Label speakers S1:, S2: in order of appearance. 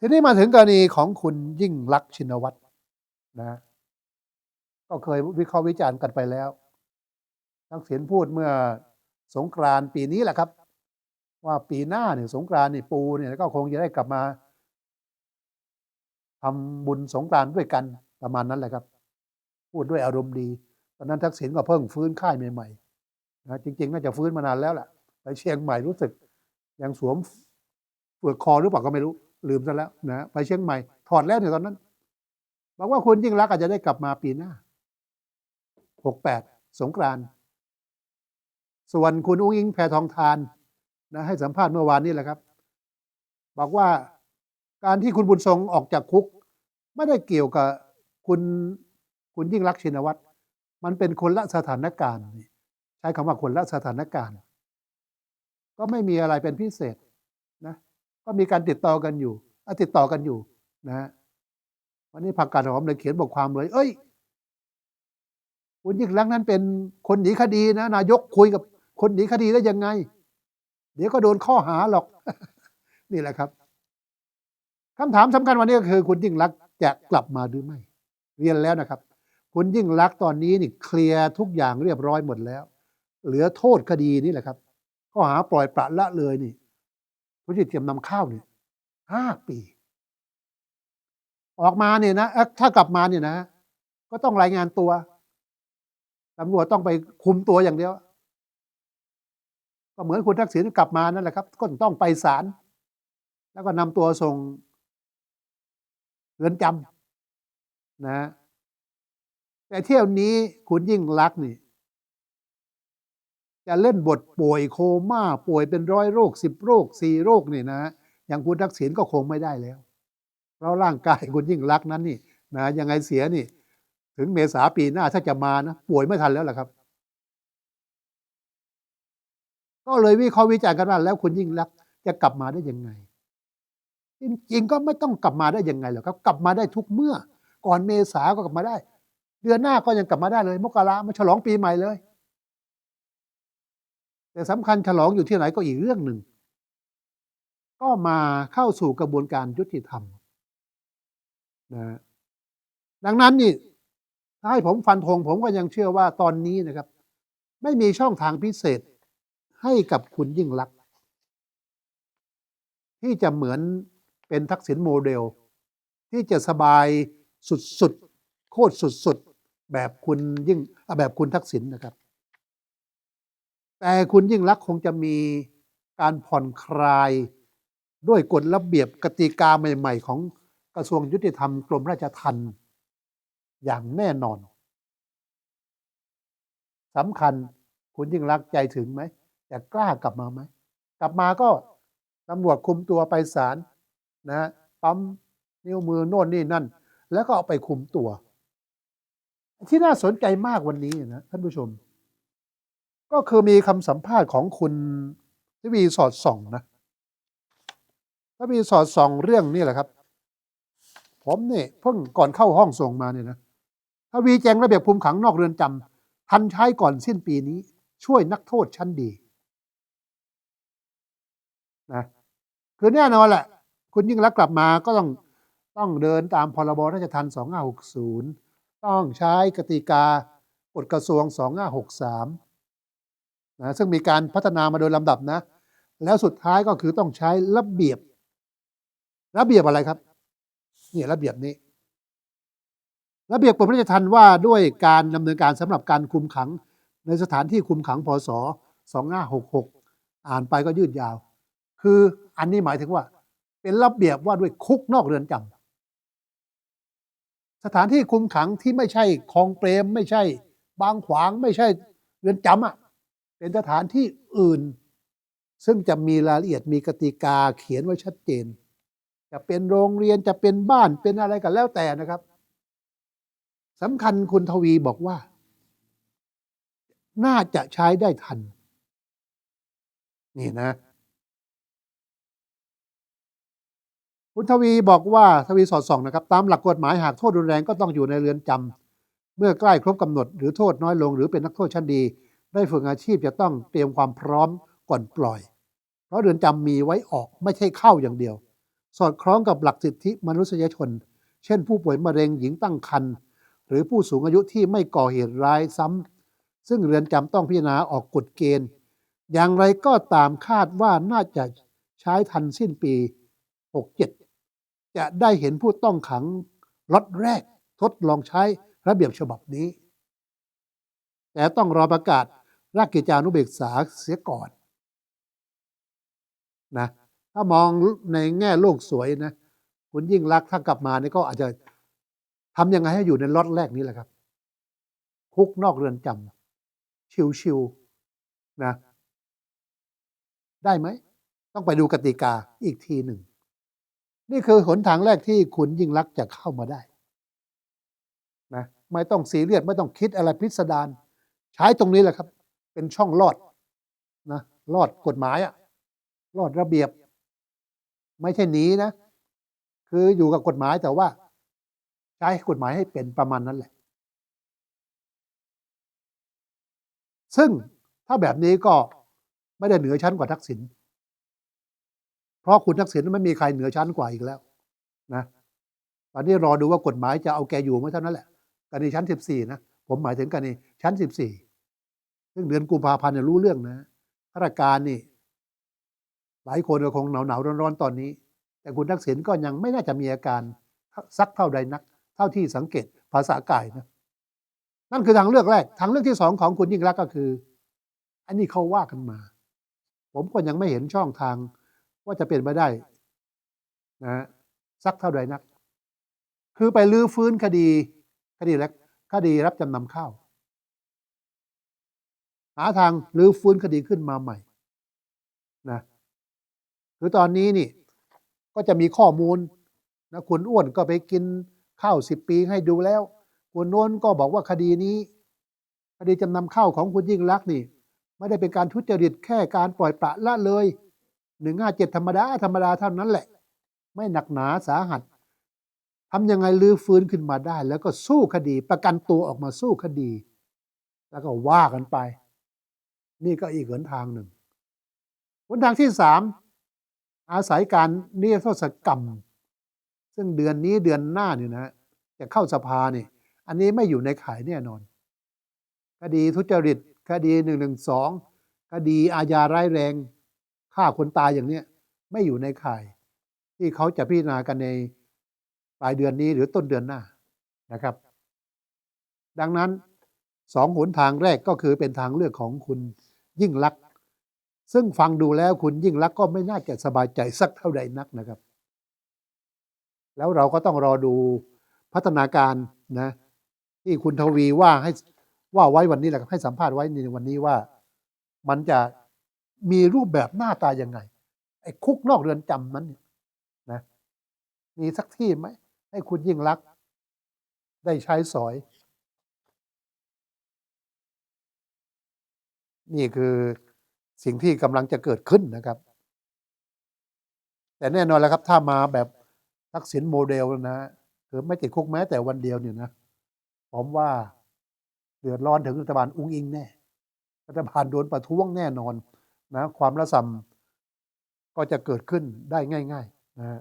S1: ทีนี้มาถึงกรณีของคุณยิ่งลักษณ์ชินวัตรนะ ก็เคยวิเคราะห์วิจารณ์กันไปแล้วทักษิณพูดเมื่อสงกรานต์ปีนี้แหละครับ ว่าปีหน้าเนี่ยสงกรานต์นี่ยปูเนี่ยก็คงจะได้กลับมาทำบุญสงกรานต์ด้วยกันประมาณนั้นแหละครับ พูดด้วยอารมณ์ดีตอนนั้นทักษิณก็เพิ่งฟื้นค่ายใหม่ๆนะจริง ๆ น่าจะฟื้นมานานแล้วแหละไปเชียงใหม่รู้สึก ยังสวมเปลือกคอหรือเปล่าก็ไม่รู้ ลืมซะแล้วนะไปเชียงใหม่ ถอดแล้วเนี่ยตอนนั้นบอกว่าคุณยิ่งรักอาจจะได้กลับมาปีหน้าหกแปดสงกรานส่วนคุณอุ้งอิงแพทองทานนะให้สัมภาษณ์เมื่อวานนี้แหละครับ บอกว่าการที่คุณบุญทรงออกจากคุก ไม่ได้เกี่ยวกับคุณคุณยิ่งรักชินวัตรมันเป็นคนละสถานการณ์ ใช้คำว่าคนละสถานการณ์ ก็ไม่มีอะไรเป็นพิเศษนะ ก็มีการติดต่อกันอยู่ติดต่อกันอยู่นะฮะวันนี้ผักกาดหอมเลยเขียนบทความเลย เอ้ยคุณยิ่งรักนั้นเป็นคนหนีคดีนะนายกคุยกับคนหนีคดีได้ยังไง เดี๋ยวก็โดนข้อหาหรอก นี่แหละครับคำถามสำคัญวันนี้ก็คือ คุณยิ่งรักจะกลับมาหรือไม่ เรียนแล้วนะครับ คุณยิ่งรักตอนนี้นี่เคลียร์ทุกอย่างเรียบร้อยหมดแล้ว เหลือโทษคดีนี่แหละครับ ข้อหาปล่อยปละละเลยนี่ ทุจริตเตรียมนำข้าวเนี่ยห้าปี ออกมาเนี่ยนะถ้ากลับมาเนี่ยนะ ก็ต้องรายงานตัวตำรวจต้องไปคุมตัวอย่างเดียว ก็เหมือนคุณทักษิณกลับมานั่นแหละครับ ก็ต้องไปศาลแล้วก็นำตัวส่งเรือนจำนะ แต่เที่ยวนี้คุณยิ่งรักนี่ จะเล่นบทป่วยโคม่าป่วยเป็นร้อยโรคสิบโรคสี่โรคนี่นะอย่างคุณทักษิณก็คงไม่ได้แล้ว เพราะร่างกายคุณยิ่งรักนั้นนี่นะยังไงเสียนี่ ถึงเมษาปีหน้าถ้าจะมานะป่วยไม่ทันแล้วล่ะครับ ก็เลยวิเคราะห์วิจารณ์กันว่าแล้วคุณยิ่งรักจะกลับมาได้ยังไง จริงๆก็ไม่ต้องกลับมาได้ยังไงหรอกครับ กลับมาได้ทุกเมื่อ ก่อนเมษาก็กลับมาได้ เดือนหน้าก็ยังกลับมาได้เลย มกรามาฉลองปีใหม่เลย แต่สำคัญฉลองอยู่ที่ไหนก็อีกเรื่องหนึ่ง ก็มาเข้าสู่กระบวนการยุติธรรมนะดังนั้นนี่ถ้าให้ผมฟันธงผมก็ยังเชื่อว่าตอนนี้นะครับ ไม่มีช่องทางพิเศษให้กับคุณยิ่งลักษณ์ที่จะเหมือนเป็นทักษิณโมเดล ที่จะสบายสุดๆ โคตรสุดๆ แบบคุณยิ่งอะแบบคุณทักษิณนะครับ แต่คุณยิ่งรักคงจะมีการผ่อนคลาย ด้วยกฎระเบียบกติกาใหม่ ๆ ของกระทรวงยุติธรรมกรมราชทัณฑ์อย่างแน่นอนสำคัญคุณยิ่งรักใจถึงไหมจะกล้ากลับมาไหมกลับมาก็ตำรวจคุมตัวไปศาลนะฮะปั๊มนิ้วมือโน่นนี่นั่น แล้วก็เอาไปคุมตัว ที่น่าสนใจมากวันนี้นะท่านผู้ชม ก็คือมีคำสัมภาษณ์ของคุณทวีสอดส่องนะทวีสอดส่องเรื่องนี่แหละครับ ผมเนี่ยเพิ่งก่อนเข้าห้องส่งมาเนี่ยนะทวีแจงระเบียบคุมขังนอกเรือนจำทันใช้ก่อนสิ้นปีนี้ ช่วยนักโทษชั้นดีนะคือแน่นอนแหละ คุณยิ่งรักกลับมาก็ต้องต้องเดินตามพรบราชทัณฑ์2560 ต้องใช้กติกากฎกระทรวง 2563 นะซึ่งมีการพัฒนามาโดยลำดับนะ แล้วสุดท้ายก็คือต้องใช้ระเบียบ ระเบียบอะไรครับนี่ระเบียบนี้ ระเบียบกรมราชทัณฑ์ว่าด้วยการดำเนินการสำหรับการคุมขัง ในสถานที่คุมขังพศ2566 อ่านไปก็ยืดยาว คืออันนี้หมายถึงว่า เป็นระเบียบว่าด้วยคุกนอกเรือนจำสถานที่คุมขังที่ไม่ใช่คลองเปรม ไม่ใช่ บางขวางไม่ใช่เรือนจำอะ เป็นสถานที่อื่น ซึ่งจะมีรายละเอียดมีกติกาเขียนไว้ชัดเจน จะเป็นโรงเรียนจะเป็นบ้านเป็นอะไรกันแล้วแต่นะครับสำคัญคุณทวีบอกว่า น่าจะใช้ได้ทัน นี่นะ คุณทวีบอกว่าทวีสอดส่องนะครับ ตามหลักกฎหมายหากโทษรุนแรงก็ต้องอยู่ในเรือนจำเมื่อใกล้ครบกำหนดหรือโทษน้อยลง หรือเป็นนักโทษชั้นดี ได้ฝึกอาชีพจะต้องเตรียมความพร้อมก่อนปล่อย เพราะเรือนจำมีไว้ออกไม่ใช่เข้าอย่างเดียว สอดคล้องกับหลักสิทธิมนุษยชน เช่น ผู้ป่วยมะเร็งหญิงตั้งครรภ์หรือผู้สูงอายุที่ไม่ก่อเหตุร้ายซ้ำซึ่งเรือนจำต้องพิจารณาออกกฎเกณฑ์ อย่างไรก็ตามคาดว่าน่าจะใช้ทันสิ้นปี 67 จะได้เห็นผู้ต้องขังล็อตแรกทดลองใช้ระเบียบฉบับนี้ แต่ต้องรอประกาศ ราชกิจานุเบกษาเสียก่อนนะถ้ามองในแง่โลกสวยนะคุณยิ่งรักถ้ากลับมานี่ก็อาจจะทำยังไงให้อยู่ในล็อตแรกนี้แหละครับ คุกนอกเรือนจำชิวๆนะได้ไหม ต้องไปดูกติกาอีกทีหนึ่ง นี่คือหนทางแรกที่คุณยิ่งรักจะเข้ามาได้นะไม่ต้องซีเรียสไม่ต้องคิดอะไรพิสดารใช้ตรงนี้แหละครับ เป็นช่องลอดนะลอดกฎหมายอะลอดระเบียบ ไม่ใช่หนีนะ คืออยู่กับกฎหมายแต่ว่า ใช้กฎหมายให้เป็นประมาณนั้นแหละ ซึ่งถ้าแบบนี้ก็ไม่ได้เหนือชั้นกว่าทักษิณเพราะคุณทักษิณไม่มีใครเหนือชั้นกว่าอีกแล้ว นะตอนนี้รอดูว่ากฎหมายจะเอาแกอยู่ไหมเท่านั้นแหละกรณีชั้นสิบสี่นะผมหมายถึงกรณีชั้นสิบสี่ ซึ่งเดือนกุมภาพันธ์เนี่ยรู้เรื่องนะข้าราชการนี่ หลายคนก็คงหนาวหนาวร้อนร้อนๆตอนนี้ แต่คุณทักษิณก็ยังไม่น่าจะมีอาการสักเท่าใดนัก เท่าที่สังเกตภาษากายนะนั่นคือทางเลือกแรก ทางเลือกที่สองของคุณยิ่งรักก็คือ อันนี้เขาว่ากันมา ผมก็ยังไม่เห็นช่องทางว่าจะเป็นไปได้นะสักเท่าใดนัก คือไปลื้อฟื้นคดี คดีแรกคดีรับจำนำข้าว หาทางหรือฟื้นคดีขึ้นมาใหม่นะคือตอนนี้นี่ก็จะมีข้อมูลนะคุณอ้วนก็ไปกินข้าวสิบปีให้ดูแล้ว คุณโน้นก็บอกว่าคดีนี้ คดีจำนำข้าวของคุณยิ่งรักษณ์นี่ ไม่ได้เป็นการทุจริตแค่การปล่อยปละละเลยหนึ่งห้าเจ็ดธรรมดาธรรมดาเท่านั้นแหละ ไม่หนักหนาสาหัสทำยังไงลื้อฟื้นขึ้นมาได้ แล้วก็สู้คดีประกันตัวออกมาสู้คดี แล้วก็ว่ากันไป นี่ก็อีกหนทางหนึ่งหนทางที่สามอาศัยการนิรโทษกรรม ซึ่งเดือนนี้เดือนหน้าเนี่ยนะจะเข้าสภาเนี่ยอันนี้ไม่อยู่ในข่ายแน่นอน คดีทุจริต คดีหนึ่งหนึ่งสองคดีอาญาร้ายแรงฆ่าคนตายอย่างเนี้ยไม่อยู่ในข่าย ที่เขาจะพิจารณากันในปลายเดือนนี้หรือต้นเดือนหน้านะครับ ดังนั้นสองหนทางแรกก็คือเป็นทางเลือกของคุณ ยิ่งลักษณ์ซึ่งฟังดูแล้วคุณยิ่งลักษณ์ก็ไม่น่าจะสบายใจสักเท่าใดนักนะครับ แล้วเราก็ต้องรอดูพัฒนาการนะที่คุณทวีว่าให้ว่าไว้วันนี้แหละครับให้สัมภาษณ์ไว้ในวันนี้ว่า มันจะมีรูปแบบหน้าตายังไง ไอ้คุกนอกเรือนจำนั้นนะมีสักที่ไหมให้คุณยิ่งรักษณ์ได้ใช้สอย นี่คือสิ่งที่กำลังจะเกิดขึ้นนะครับ แต่แน่นอนแล้วครับ ถ้ามาแบบทักษิณโมเดลนะคือไม่ติดคุกแม้แต่วันเดียวเนี่ยนะผมว่าเดือดร้อนถึงรัฐบาลอุ้งอิงแน่รัฐบาลโดนประท้วงแน่นอนนะ ความระสำก็จะเกิดขึ้นได้ง่าย ๆ นะฮะ